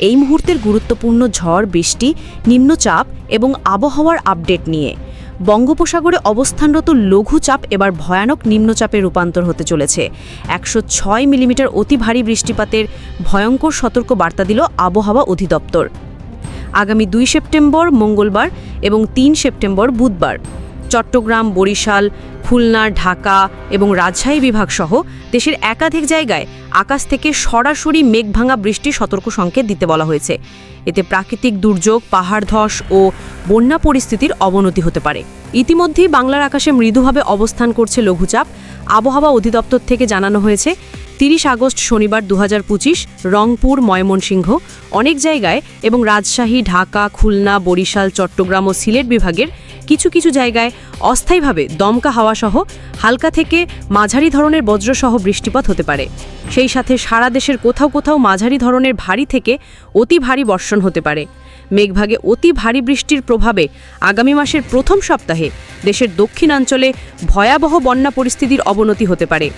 এই মুহূর্তের গুরুত্বপূর্ণ ঝড়, বৃষ্টি, নিম্নচাপ এবং আবহাওয়ার আপডেট নিয়ে। বঙ্গোপসাগরে অবস্থানরত লঘুচাপ এবার ভয়ানক নিম্নচাপে রূপান্তর হতে চলেছে। একশো ছয় মিলিমিটার অতি ভারী বৃষ্টিপাতের ভয়ঙ্কর সতর্ক বার্তা দিল আবহাওয়া অধিদপ্তর। আগামী দুই সেপ্টেম্বর, মঙ্গলবার এবং তিন সেপ্টেম্বর, বুধবার। চট্টগ্রাম, বরিশাল, খুলনা, ঢাকা এবং রাজশাহী বিভাগ সহ দেশের একাধিক জায়গায় আকাশ থেকে সরাসরি মেঘভাঙা বৃষ্টির সতর্ক সংকেত দিতে বলা হয়েছে। এতে প্রাকৃতিক দুর্যোগ, পাহাড় ধস ও বন্যা পরিস্থিতির অবনতি হতে পারে। ইতিমধ্যেই বাংলার আকাশে মৃদুভাবে অবস্থান করছে লঘুচাপ। আবহাওয়া অধিদপ্তর থেকে জানানো হয়েছে, তিরিশ আগস্ট শনিবার দু হাজার পঁচিশ, রংপুর, ময়মনসিংহ অনেক জায়গায় এবং রাজশাহী, ঢাকা, খুলনা, বরিশাল, চট্টগ্রাম ও সিলেট বিভাগের কিছু কিছু জায়গায় অস্থায়ীভাবে দমকা হাওয়াসহ হালকা থেকে মাঝারি ধরনের বজ্রসহ বৃষ্টিপাত হতে পারে। সেই সাথে সারা দেশের কোথাও কোথাও মাঝারি ধরনের ভারী থেকে অতি ভারী বর্ষণ হতে পারে। মেঘভাগে অতি ভারী বৃষ্টির প্রভাবে আগামী মাসের প্রথম সপ্তাহে দেশের দক্ষিণাঞ্চলে ভয়াবহ বন্যা পরিস্থিতির অবনতি হতে পারে।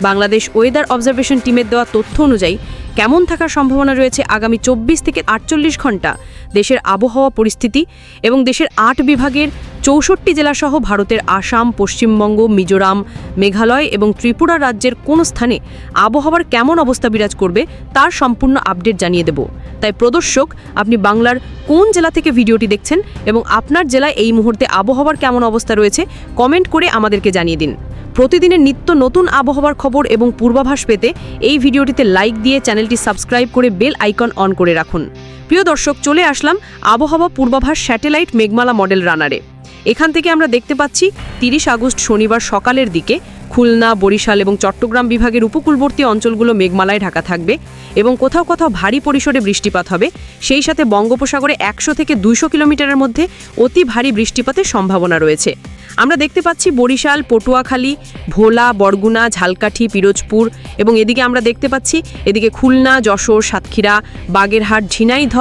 বাংলাদেশ ওয়েদার অবজারভেশন টিমের দেওয়া তথ্য অনুযায়ী কেমন থাকার সম্ভাবনা রয়েছে আগামী চব্বিশ থেকে আটচল্লিশ ঘণ্টা? দেশের আবহাওয়া পরিস্থিতি এবং দেশের আট বিভাগের চৌষট্টি জেলাসহ ভারতের আসাম, পশ্চিমবঙ্গ, মিজোরাম, মেঘালয় এবং ত্রিপুরা রাজ্যের কোন স্থানে আবহাওয়ার কেমন অবস্থা বিরাজ করবে তার সম্পূর্ণ আপডেট জানিয়ে দেব। তাই প্রদর্শক, আপনি বাংলার কোন জেলা থেকে ভিডিওটি দেখছেন এবং আপনার জেলায় এই মুহূর্তে আবহাওয়ার কেমন অবস্থা রয়েছে, কমেন্ট করে আমাদেরকে জানিয়ে দিন। প্রতিদিনের নিত্য নতুন আবহাওয়ার খবর এবং পূর্বাভাস পেতে এই ভিডিওটিতে লাইক দিয়ে চ্যানেলটি সাবস্ক্রাইব করে বেল আইকন অন করে রাখুন। প্রিয় দর্শক, চলে আসলাম আবহাওয়া পূর্বাভাস স্যাটেলাইট মেঘমালা মডেল রানারে। এখান থেকে আমরা দেখতে পাচ্ছি তিরিশ আগস্ট শনিবার সকালের দিকে খুলনা, বরিশাল এবং চট্টগ্রাম বিভাগের উপকূলবর্তী অঞ্চলগুলো মেঘমালায় ঢাকা থাকবে এবং কোথাও কোথাও ভারী পরিসরে বৃষ্টিপাত হবে। সেই সাথে বঙ্গোপসাগরে একশো থেকে দুইশো কিলোমিটারের মধ্যে অতি ভারী বৃষ্টিপাতের সম্ভাবনা রয়েছে। আমরা দেখতে পাচ্ছি বরিশাল, পটুয়াখালী, ভোলা, বরগুনা, ঝালকাঠি, পিরোজপুর এবং এদিকে আমরা দেখতে পাচ্ছি এদিকে খুলনা, যশোর, সাতক্ষীরা, বাগেরহাট ঝিনাইধ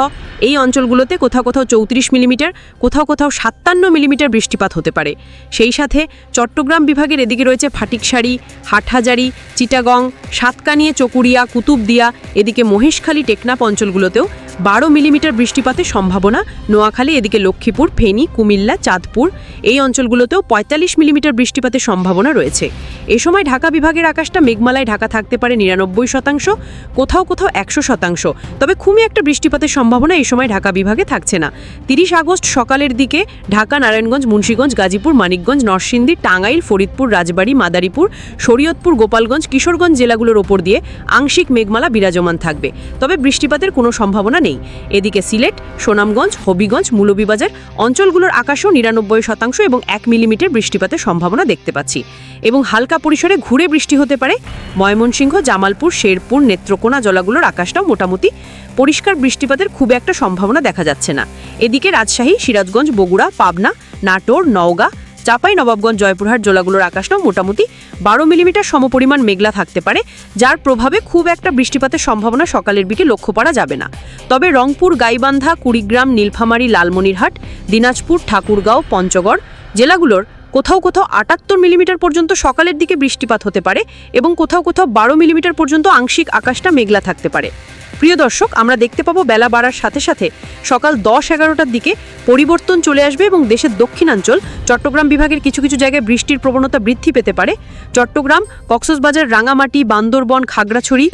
এই অঞ্চলগুলোতে কোথাও কোথাও চৌত্রিশ মিলিমিটার, কোথাও কোথাও সাতান্ন মিলিমিটার বৃষ্টিপাত হতে পারে। সেই সাথে চট্টগ্রাম বিভাগের এদিকে রয়েছে ফাটিকসারি, হাটহাজারি, চিটাগং, সাতকানিয়ে চকুরিয়া কুতুবদিয়া, এদিকে মহেশখালী টেকনাপ অঞ্চলগুলোতেও বারো মিলিমিটার বৃষ্টিপাতের সম্ভাবনা। নোয়াখালী, এদিকে লক্ষ্মীপুর, ফেনী, কুমিল্লা, চাঁদপুর। এই অঞ্চলগুলোতেও পঁয়তাল্লিশ মিলিমিটার বৃষ্টিপাতের সম্ভাবনা রয়েছে। এ সময় ঢাকা বিভাগের আকাশটা মেঘমালায় ঢাকা থাকতে পারে নিরানব্বই শতাংশ, কোথাও কোথাও একশো শতাংশ। তবে খুবই একটা বৃষ্টিপাতের সম্ভাবনা এই সময় ঢাকা বিভাগে থাকছে না। তিরিশ আগস্ট সকালের দিকে ঢাকা, নারায়ণগঞ্জ, মুন্সীগঞ্জ, গাজীপুর, মানিকগঞ্জ, নরসিংদী, টাঙ্গাইল, ফরিদপুর, রাজবাড়ী, মাদারীপুর, শরীয়তপুর, গোপালগঞ্জ, কিশোরগঞ্জ জেলাগুলোর ওপর দিয়ে আংশিক মেঘমালা বিরাজমান থাকবে। তবে বৃষ্টিপাতের কোনো সম্ভাবনা নেই। এদিকে সিলেট, সুনামগঞ্জ, হবিগঞ্জ, মৌলভীবাজার অঞ্চলগুলোর আকাশও নিরানব্বই শতাংশ এবং এক মিলিমিটার বৃষ্টিপাতের সম্ভাবনা দেখতে পাচ্ছি এবং হালকা পরিসরে ঘুরে বৃষ্টি হতে পারে। ময়মনসিংহ, জামালপুর, শেরপুর, নেত্রকোনা জলাগুলোর আকাশটাও মোটামুটি পরিষ্কার বৃষ্টিপাতের খুব একটা সম্ভাবনা দেখা যাচ্ছে না। এদিকে রাজশাহী, সিরাজগঞ্জ, বগুড়া, পাবনা, নাটোর, নওগাঁ, চাপাই, নবাবগঞ্জ, জয়পুরহাট জেলাগুলোর আকাশটাও মোটামুটি বারো মিলিমিটার সমপরিমাণ মেঘলা থাকতে পারে, যার প্রভাবে খুব একটা বৃষ্টিপাতের সম্ভাবনা সকালের দিকে লক্ষ্য করা যাবে না। তবে রংপুর, গাইবান্ধা, কুড়িগ্রাম, নীলফামারী, লালমনিরহাট, দিনাজপুর, ঠাকুরগাঁও, পঞ্চগড় জেলাগুলোর কোথাও কোথাও আটাত্তর মিলিমিটার পর্যন্ত সকালের দিকে বৃষ্টিপাত হতে পারে এবং কোথাও কোথাও বারো মিলিমিটার পর্যন্ত আংশিক আকাশটা মেঘলা থাকতে পারে। প্রিয় দর্শক, আমরা দেখতে পাবো বেলা বাড়ার সাথে সাথে সকাল দশ এগারোটার দিকে পরিবর্তন চলে আসবে এবং দেশের দক্ষিণাঞ্চল, চট্টগ্রাম বিভাগের কিছু কিছু জায়গায় বৃষ্টির প্রবণতা বৃদ্ধি পেতে পারে। চট্টগ্রাম, কক্সবাজার রাঙামাটি বান্দরবন, খাগড়াছড়ি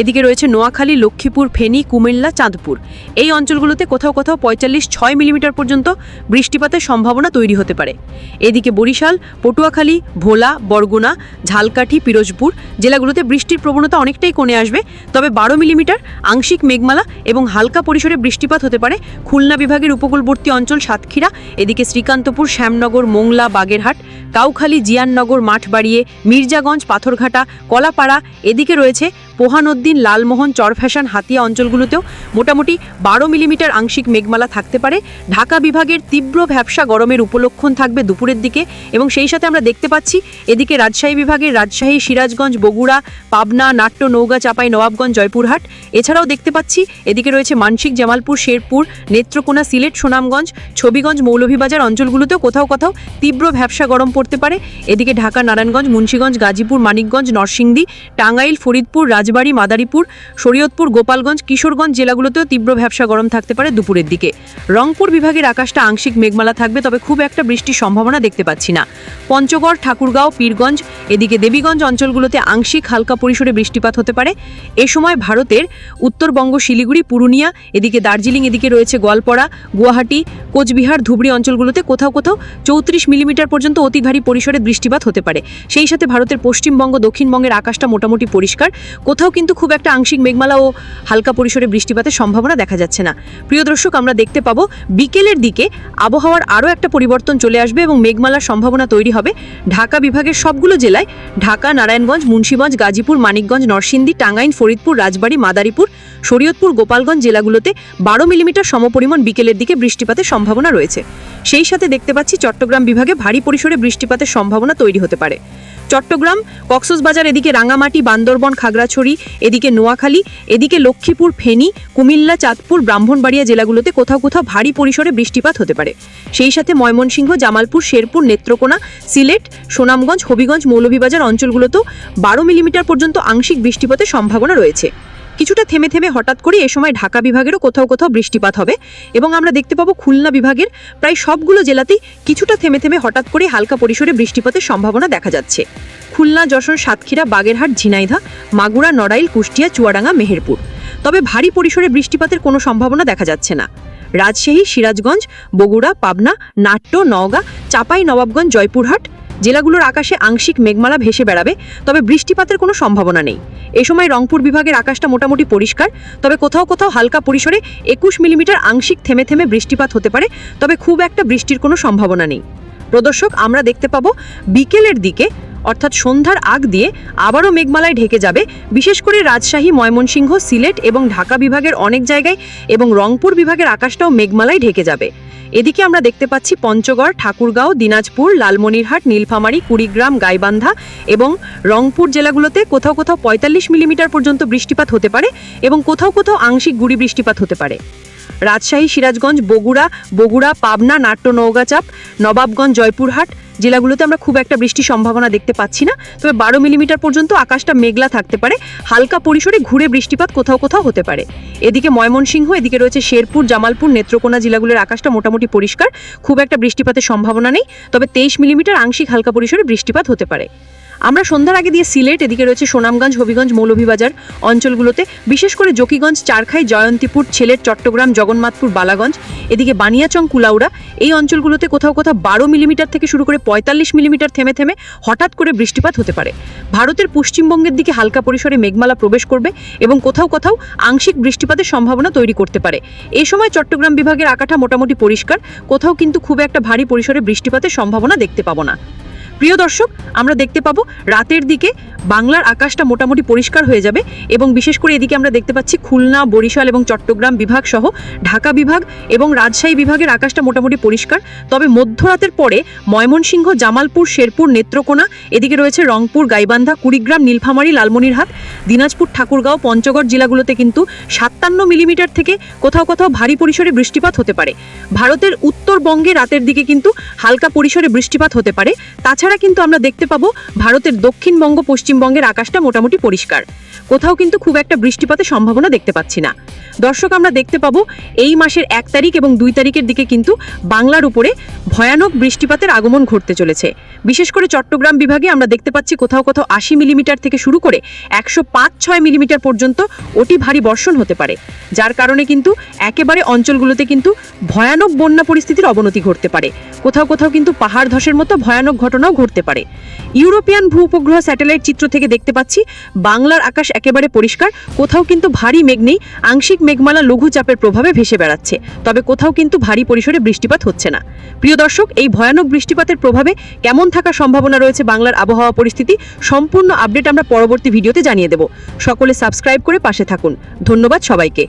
এদিকে রয়েছে নোয়াখালী, লক্ষ্মীপুর, ফেনী, কুমিল্লা, চাঁদপুর। এই অঞ্চলগুলোতে কোথাও কোথাও পঁয়তাল্লিশ ছয় মিলিমিটার পর্যন্ত বৃষ্টিপাতের সম্ভাবনা তৈরি হতে পারে। এদিকে বরিশাল, পটুয়াখালী, ভোলা, বরগুনা, ঝালকাঠি, পিরোজপুর জেলাগুলোতে বৃষ্টির প্রবণতা অনেকটাই কমে আসবে। তবে বারো মিলিমিটার, আংশিক মেঘমালা এবং হালকা পরিসরে বৃষ্টিপাত হতে পারে খুলনা বিভাগের উপকূলবর্তী অঞ্চল সাতক্ষীরা, এদিকে শ্রীকান্তপুর, শ্যামনগর, মোংলা, বাগেরহাট, কাউখালী, জিয়াননগর, মাঠবাড়িয়ে, মির্জাগঞ্জ, পাথরঘাটা, কলাপাড়া, এদিকে রয়েছে পোহানউদ্দিন লালমোহন, চরফ্যাশন, হাতিয়া অঞ্চলগুলোতেও মোটামুটি বারো মিলিমিটার আংশিক মেঘমালা থাকতে পারে। ঢাকা বিভাগের তীব্র ভ্যাবসা গরমের উপলক্ষণ থাকবে দুপুরের দিকে এবং সেই সাথে আমরা দেখতে পাচ্ছি এদিকে রাজশাহী বিভাগের রাজশাহী, সিরাজগঞ্জ, বগুড়া, পাবনা, নাট্য নৌগা চাপাই, নবাবগঞ্জ, জয়পুরহাট। এছাড়াও দেখতে পাচ্ছি এদিকে রয়েছে মানসিক জামালপুর, শেরপুর, নেত্রকোনা, সিলেট, সুনামগঞ্জ, ছবিগঞ্জ, মৌলভীবাজার অঞ্চলগুলোতেও কোথাও কোথাও তীব্র ভ্যাবসা গরম পড়তে পারে। এদিকে ঢাকা, নারায়ণগঞ্জ, মুন্সীগঞ্জ, গাজীপুর, মানিকগঞ্জ, নরসিংদী, টাঙ্গাইল, ফরিদপুর রাজ রাজবাড়ী, মাদারীপুর, শরীয়তপুর, গোপালগঞ্জ, কিশোরগঞ্জ জেলাগুলোতেও তীব্র ভ্যাবসা গরম থাকতে পারে দুপুরের দিকে। রংপুর বিভাগের আকাশটা আংশিক মেঘমালা থাকবে, তবে খুব একটা বৃষ্টির সম্ভাবনা দেখতে পাচ্ছি না। পঞ্চগড়, ঠাকুরগাঁও, পীরগঞ্জ, এদিকে দেবীগঞ্জ অঞ্চলগুলোতে আংশিক হালকা পরিসরে বৃষ্টিপাত হতে পারে। এ সময় ভারতের উত্তরবঙ্গ, শিলিগুড়ি, পুরুলিয়া, এদিকে দার্জিলিং, এদিকে রয়েছে গোয়ালপাড়া, গুয়াহাটি, কোচবিহার, ধুবড়ি অঞ্চলগুলোতে কোথাও কোথাও চৌত্রিশ মিলিমিটার পর্যন্ত অতি ভারী পরিসরে বৃষ্টিপাত হতে পারে। সেই সাথে ভারতের পশ্চিমবঙ্গ, দক্ষিণবঙ্গের আকাশটা মোটামুটি পরিষ্কার। কোথাও কিন্তু খুব একটা আংশিক মেঘমালা ও হালকা পরিসরে বৃষ্টিপাতের সম্ভাবনা দেখা যাচ্ছে না। প্রিয় দর্শক, আমরা দেখতে পাবো বিকেলের দিকে আবহাওয়ার আরও একটা পরিবর্তন চলে আসবে এবং মেঘমালার সম্ভাবনা তৈরি হবে ঢাকা বিভাগের সবগুলো জেলায়। ঢাকা, নারায়ণগঞ্জ, মুন্সিগঞ্জ, গাজীপুর, মানিকগঞ্জ, নরসিংদী টাঙ্গাইন ফরিদপুর, রাজবাড়ী, মাদারীপুর, শরীয়তপুর, গোপালগঞ্জ জেলাগুলোতে বারো মিলিমিটার সমপরিমাণ বিকেলের দিকে বৃষ্টিপাতের সম্ভাবনা রয়েছে। সেই সাথে দেখতে পাচ্ছি চট্টগ্রাম বিভাগে ভারী পরিসরে বৃষ্টিপাতের সম্ভাবনা তৈরি হতে পারে। চট্টগ্রাম, কক্সবাজার এদিকে রাঙামাটি, বান্দরবন, খাগড়াছড়ি, এদিকে নোয়াখালী, এদিকে লক্ষ্মীপুর, ফেনী, কুমিল্লা, চাঁদপুর, ব্রাহ্মণবাড়িয়া জেলাগুলোতে কোথাও কোথাও ভারী পরিসরে বৃষ্টিপাত হতে পারে। সেই সাথে ময়মনসিংহ, জামালপুর, শেরপুর, নেত্রকোনা, সিলেট, সুনামগঞ্জ, হবিগঞ্জ, মৌলভীবাজার অঞ্চলগুলোতেও বারো মিলিমিটার পর্যন্ত আংশিক বৃষ্টিপাতের সম্ভাবনা রয়েছে। কিছুটা থেমে থেমে হঠাৎ করে এ সময় ঢাকা বিভাগেরও কোথাও কোথাও বৃষ্টিপাত হবে এবং আমরা দেখতে পাবো খুলনা বিভাগের প্রায় সবগুলো জেলাতেই কিছুটা থেমে থেমে হঠাৎ করে হালকা পরিসরে বৃষ্টিপাতের সম্ভাবনা দেখা যাচ্ছে। খুলনা, যশোর, সাতক্ষীরা, বাগেরহাট, ঝিনাইদহ, মাগুরা, নড়াইল, কুষ্টিয়া, চুয়াডাঙ্গা, মেহেরপুর। তবে ভারী পরিসরে বৃষ্টিপাতের কোনো সম্ভাবনা দেখা যাচ্ছে না। রাজশাহী, সিরাজগঞ্জ, বগুড়া, পাবনা, নাট্য, নওগাঁ, চাপাই, নবাবগঞ্জ, জয়পুরহাট জেলাগুলোর আকাশে আংশিক মেঘমালা ভেসে বেড়াবে, তবে বৃষ্টিপাতের কোনো সম্ভাবনা নেই। এ সময় রংপুর বিভাগের আকাশটা মোটামুটি পরিষ্কার, তবে কোথাও কোথাও হালকা পরিসরে একুশ মিলিমিটার আংশিক থেমে থেমে বৃষ্টিপাত হতে পারে, তবে খুব একটা বৃষ্টির কোনো সম্ভাবনা নেই। প্রদর্শক, আমরা দেখতে পাবো বিকেলের দিকে, অর্থাৎ সন্ধ্যার আগ দিয়ে, আবারও মেঘমালায় ঢেকে যাবে, বিশেষ করে রাজশাহী, ময়মনসিংহ, সিলেট এবং ঢাকা বিভাগের অনেক জায়গায় এবং রংপুর বিভাগের আকাশটাও মেঘমালায় ঢেকে যাবে। এদিকে আমরা দেখতে পাচ্ছি পঞ্চগড়, ঠাকুরগাঁও, দিনাজপুর, লালমনিরহাট, নীলফামারী, কুড়িগ্রাম, গাইবান্ধা এবং রংপুর জেলাগুলোতে কোথাও কোথাও পঁয়তাল্লিশ মিলিমিটার পর্যন্ত বৃষ্টিপাত হতে পারে এবং কোথাও কোথাও আংশিক গুড়ি বৃষ্টিপাত হতে পারে। রাজশাহী, সিরাজগঞ্জ, বগুড়া বগুড়া, পাবনা নাট্য নৌগাচাপ নবাবগঞ্জ, জয়পুরহাট জেলাগুলোতে আমরা খুব একটা বৃষ্টির সম্ভাবনা দেখতে পাচ্ছি না। তবে বারো মিলিমিটার পর্যন্ত আকাশটা মেঘলা থাকতে পারে। হালকা পরিসরে ঘুরে বৃষ্টিপাত কোথাও কোথাও হতে পারে। এদিকে ময়মনসিংহ, এদিকে রয়েছে শেরপুর, জামালপুর, নেত্রকোনা জেলাগুলোর আকাশটা মোটামুটি পরিষ্কার। খুব একটা বৃষ্টিপাতের সম্ভাবনা নেই। তবে তেইশ মিলিমিটার আংশিক হালকা পরিসরে বৃষ্টিপাত হতে পারে। আমরা সন্ধ্যার আগে দিয়ে সিলেট, এদিকে রয়েছে সুনামগঞ্জ, হবিগঞ্জ, মৌলভীবাজার অঞ্চলগুলোতে, বিশেষ করে জকিগঞ্জ, চারখাই, জয়ন্তীপুর, ছেলের চট্টগ্রাম, জগন্নাথপুর, বালাগঞ্জ, এদিকে বানিয়াচং, কুলাউড়া, এই অঞ্চলগুলোতে কোথাও কোথাও বারো মিলিমিটার থেকে শুরু করে পঁয়তাল্লিশ মিলিমিটার থেমে থেমে হঠাৎ করে বৃষ্টিপাত হতে পারে। ভারতের পশ্চিমবঙ্গের দিকে হালকা পরিসরে মেঘমালা প্রবেশ করবে এবং কোথাও কোথাও আংশিক বৃষ্টিপাতের সম্ভাবনা তৈরি করতে পারে। এ সময় চট্টগ্রাম বিভাগের আকাঠা মোটামুটি পরিষ্কার, কোথাও কিন্তু খুব একটা ভারী পরিসরে বৃষ্টিপাতের সম্ভাবনা দেখতে পাবো না। প্রিয় দর্শক, আমরা দেখতে পাবো রাতের দিকে বাংলার আকাশটা মোটামুটি পরিষ্কার হয়ে যাবে এবং বিশেষ করে এদিকে আমরা দেখতে পাচ্ছি খুলনা, বরিশাল এবং চট্টগ্রাম বিভাগ সহ ঢাকা বিভাগ এবং রাজশাহী বিভাগের আকাশটা মোটামুটি পরিষ্কার। তবে মধ্যরাতের পরে ময়মনসিংহ, জামালপুর, শেরপুর, নেত্রকোনা, এদিকে রয়েছে রংপুর, গাইবান্ধা, কুড়িগ্রাম, নীলফামারী, লালমনিরহাট, দিনাজপুর, ঠাকুরগাঁও, পঞ্চগড় জেলাগুলোতে কিন্তু সাতান্ন মিলিমিটার থেকে কোথাও কোথাও ভারী পরিসরে বৃষ্টিপাত হতে পারে। ভারতের উত্তরবঙ্গে রাতের দিকে কিন্তু হালকা পরিসরে বৃষ্টিপাত হতে পারে। তাছাড়া কিন্তু আমরা দেখতে পাবো ভারতের দক্ষিণবঙ্গ পশ্চিমবঙ্গের আকাশটা মোটামুটি পরিষ্কার। কোথাও কিন্তু খুব একটা বৃষ্টিপাতের সম্ভাবনা দেখতে পাচ্ছি না। দর্শক, আমরা দেখতে পাবো এই মাসের এক তারিখ এবং দুই তারিখের দিকে কিন্তু বাংলার উপরে ভয়ানক বৃষ্টিপাতের আগমন ঘটতে চলেছে। বিশেষ করে চট্টগ্রাম বিভাগে আমরা দেখতে পাচ্ছি কোথাও কোথাও আশি মিলিমিটার থেকে শুরু করে একশো পাঁচ ছয় মিলিমিটার পর্যন্ত অতি ভারী বর্ষণ হতে পারে, যার কারণে কিন্তু একেবারে অঞ্চলগুলোতে কিন্তু ভয়ানক বন্যা পরিস্থিতির অবনতি ঘটতে পারে। কোথাও কোথাও কিন্তু পাহাড় ধসের মতো ভয়ানক ঘটনাও ঘটতে পারে। ইউরোপিয়ান ভূ উপগ্রহ স্যাটেলাইট চিত্র থেকে দেখতে পাচ্ছি বাংলার আকাশ একেবারে পরিষ্কার, কোথাও কিন্তু ভারী মেঘ নেই, আংশিক মেঘমালা লঘু চাপের প্রভাবে ভেসে বেড়াচ্ছে, তবে কোথাও কিন্তু ভারী পরিসরে বৃষ্টিপাত হচ্ছে না। প্রিয় দর্শক, এই ভয়ানক বৃষ্টিপাতের প্রভাবে কেমন থাকার সম্ভাবনা রয়েছে বাংলার আবহাওয়া পরিস্থিতি, সম্পূর্ণ আপডেট আমরা পরবর্তী ভিডিওতে জানিয়ে দেব। সকলে সাবস্ক্রাইব করে পাশে থাকুন। ধন্যবাদ সবাইকে।